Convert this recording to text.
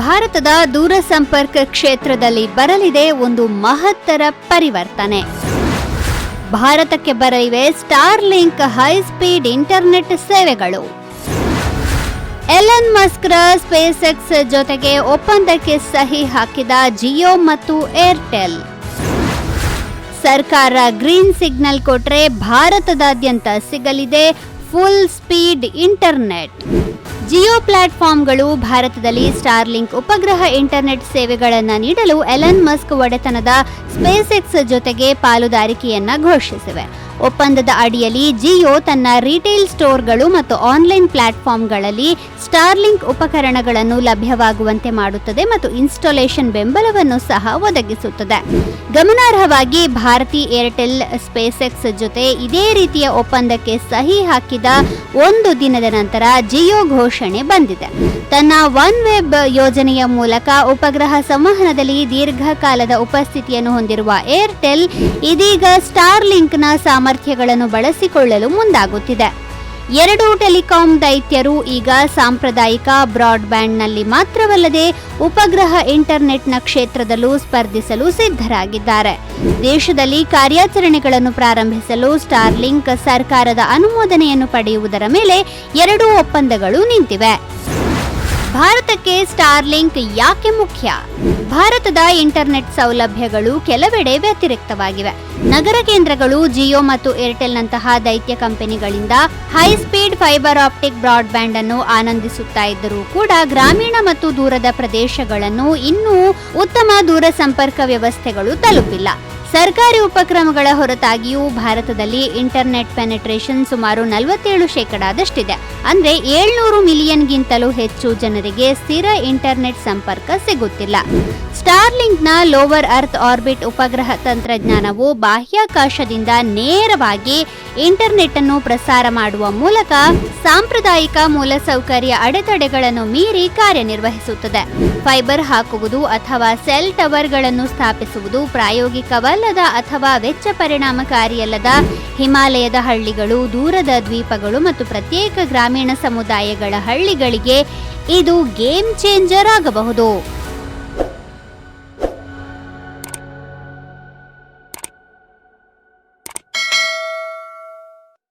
ಭಾರತದ ದೂರಸಂಪರ್ಕ ಕ್ಷೇತ್ರದಲ್ಲಿ ಬರಲಿದೆ ಒಂದು ಮಹತ್ತರ ಪರಿವರ್ತನೆ. ಭಾರತಕ್ಕೆ ಬರಲಿವೆ Starlink high speed internet ಸೇವೆಗಳು. ಎಲನ್ ಮಸ್ಕ್ರ ಸ್ಪೇಸ್ ಎಕ್ಸ್ ಜೊತೆಗೆ ಒಪ್ಪಂದಕ್ಕೆ ಸಹಿ ಹಾಕಿದ ಜಿಯೋ ಮತ್ತು ಏರ್ಟೆಲ್. ಸರ್ಕಾರ ಗ್ರೀನ್ ಸಿಗ್ನಲ್ ಕೊಟ್ರೆ ಭಾರತದಾದ್ಯಂತ ಸಿಗಲಿದೆ ಫುಲ್ ಸ್ಪೀಡ್ ಇಂಟರ್ನೆಟ್. ಜಿಯೋ ಪ್ಲಾಟ್ಫಾರ್ಮ್ಗಳು ಭಾರತದಲ್ಲಿ ಸ್ಟಾರ್ಲಿಂಕ್ ಉಪಗ್ರಹ ಇಂಟರ್ನೆಟ್ ಸೇವೆಗಳನ್ನು ನೀಡಲು ಎಲನ್ ಮಸ್ಕ್ ಒಡೆತನದ ಸ್ಪೇಸ್ ಎಕ್ಸ್ ಜೊತೆಗೆ ಪಾಲುದಾರಿಕೆಯನ್ನು ಘೋಷಿಸಿವೆ. ಒಪ್ಪಂದದ ಅಡಿಯಲ್ಲಿ ಜಿಯೋ ತನ್ನ ರಿಟೇಲ್ ಸ್ಟೋರ್ಗಳು ಮತ್ತು ಆನ್ಲೈನ್ ಪ್ಲಾಟ್ಫಾರ್ಮ್ಗಳಲ್ಲಿ ಸ್ಟಾರ್ಲಿಂಕ್ ಉಪಕರಣಗಳನ್ನು ಲಭ್ಯವಾಗುವಂತೆ ಮಾಡುತ್ತದೆ ಮತ್ತು ಇನ್ಸ್ಟಾಲೇಷನ್ ಬೆಂಬಲವನ್ನು ಸಹ ಒದಗಿಸುತ್ತದೆ. ಗಮನಾರ್ಹವಾಗಿ ಭಾರತಿ ಏರ್ಟೆಲ್ ಸ್ಪೇಸೆಕ್ಸ್ ಜೊತೆ ಇದೇ ರೀತಿಯ ಒಪ್ಪಂದಕ್ಕೆ ಸಹಿ ಹಾಕಿದ ಒಂದು ದಿನದ ನಂತರ ಜಿಯೋ ಘೋಷಣೆ ಬಂದಿದೆ. ತನ್ನ ಒನ್ ವೆಬ್ ಯೋಜನೆಯ ಮೂಲಕ ಉಪಗ್ರಹ ಸಂವಹನದಲ್ಲಿ ದೀರ್ಘಕಾಲದ ಉಪಸ್ಥಿತಿಯನ್ನು ಹೊಂದಿರುವ ಏರ್ಟೆಲ್ ಇದೀಗ ಸ್ಟಾರ್ ಲಿಂಕ್ನ ಸಾಮರ್ಥ್ಯಗಳನ್ನು ಬಳಸಿಕೊಳ್ಳಲು ಮುಂದಾಗುತ್ತಿದೆ. ಎರಡು ಟೆಲಿಕಾಂ ದೈತ್ಯರು ಈಗ ಸಾಂಪ್ರದಾಯಿಕ ಬ್ರಾಡ್ಬ್ಯಾಂಡ್ನಲ್ಲಿ ಮಾತ್ರವಲ್ಲದೆ ಉಪಗ್ರಹ ಇಂಟರ್ನೆಟ್ನ ಕ್ಷೇತ್ರದಲ್ಲೂ ಸ್ಪರ್ಧಿಸಲು ಸಿದ್ಧರಾಗಿದ್ದಾರೆ. ದೇಶದಲ್ಲಿ ಕಾರ್ಯಾಚರಣೆಗಳನ್ನು ಪ್ರಾರಂಭಿಸಲು ಸ್ಟಾರ್ಲಿಂಕ್ ಸರ್ಕಾರದ ಅನುಮೋದನೆಯನ್ನು ಪಡೆಯುವುದರ ಮೇಲೆ ಎರಡೂ ಒಪ್ಪಂದಗಳು ನಿಂತಿವೆ. ಭಾರತಕ್ಕೆ ಸ್ಟಾರ್ಲಿಂಕ್ ಯಾಕೆ ಮುಖ್ಯ? ಭಾರತದ ಇಂಟರ್ನೆಟ್ ಸೌಲಭ್ಯಗಳು ಕೆಲವೆಡೆ ವ್ಯತಿರಿಕ್ತವಾಗಿವೆ. ನಗರ ಕೇಂದ್ರಗಳು ಜಿಯೋ ಮತ್ತು ಏರ್ಟೆಲ್ನಂತಹ ದೈತ್ಯ ಕಂಪನಿಗಳಿಂದ high speed fibre optic broadband ಅನ್ನು ಆನಂದಿಸುತ್ತಾ ಇದ್ದರೂ ಕೂಡ ಗ್ರಾಮೀಣ ಮತ್ತು ದೂರದ ಪ್ರದೇಶಗಳನ್ನು ಇನ್ನೂ ಉತ್ತಮ ದೂರ ಸಂಪರ್ಕ ವ್ಯವಸ್ಥೆಗಳು ತಲುಪಿಲ್ಲ. ಸರ್ಕಾರಿ ಉಪಕ್ರಮಗಳ ಹೊರತಾಗಿಯೂ ಭಾರತದಲ್ಲಿ ಇಂಟರ್ನೆಟ್ ಪೆನೆಟ್ರೇಷನ್ ಸುಮಾರು ನಲವತ್ತೇಳು ಶೇಕಡಾದಷ್ಟಿದೆ. ಅಂದ್ರೆ ಏಳ್ನೂರು ಮಿಲಿಯನ್ಗಿಂತಲೂ ಹೆಚ್ಚು ಜನರಿಗೆ ಸ್ಥಿರ ಇಂಟರ್ನೆಟ್ ಸಂಪರ್ಕ ಸಿಗುತ್ತಿಲ್ಲ. ಸ್ಟಾರ್ಲಿಂಕ್ನ ಲೋವರ್ ಅರ್ತ್ ಆರ್ಬಿಟ್ ಉಪಗ್ರಹ ತಂತ್ರಜ್ಞಾನವು ಬಾಹ್ಯಾಕಾಶದಿಂದ ನೇರವಾಗಿ ಇಂಟರ್ನೆಟ್ ಅನ್ನು ಪ್ರಸಾರ ಮಾಡುವ ಮೂಲಕ ಸಾಂಪ್ರದಾಯಿಕ ಮೂಲಸೌಕರ್ಯ ಅಡೆತಡೆಗಳನ್ನು ಮೀರಿ ಕಾರ್ಯನಿರ್ವಹಿಸುತ್ತದೆ. ಫೈಬರ್ ಹಾಕುವುದು ಅಥವಾ ಸೆಲ್ ಟವರ್ಗಳನ್ನು ಸ್ಥಾಪಿಸುವುದು ಪ್ರಾಯೋಗಿಕವಲ್ಲದ ಅಥವಾ ವೆಚ್ಚ ಪರಿಣಾಮಕಾರಿಯಲ್ಲದ ಹಿಮಾಲಯದ ಹಳ್ಳಿಗಳು, ದೂರದ ದ್ವೀಪಗಳು ಮತ್ತು ಪ್ರತ್ಯೇಕ ಗ್ರಾಮೀಣ ಸಮುದಾಯಗಳ ಹಳ್ಳಿಗಳಿಗೆ ಇದು ಗೇಮ್ ಚೇಂಜರ್ ಆಗಬಹುದು.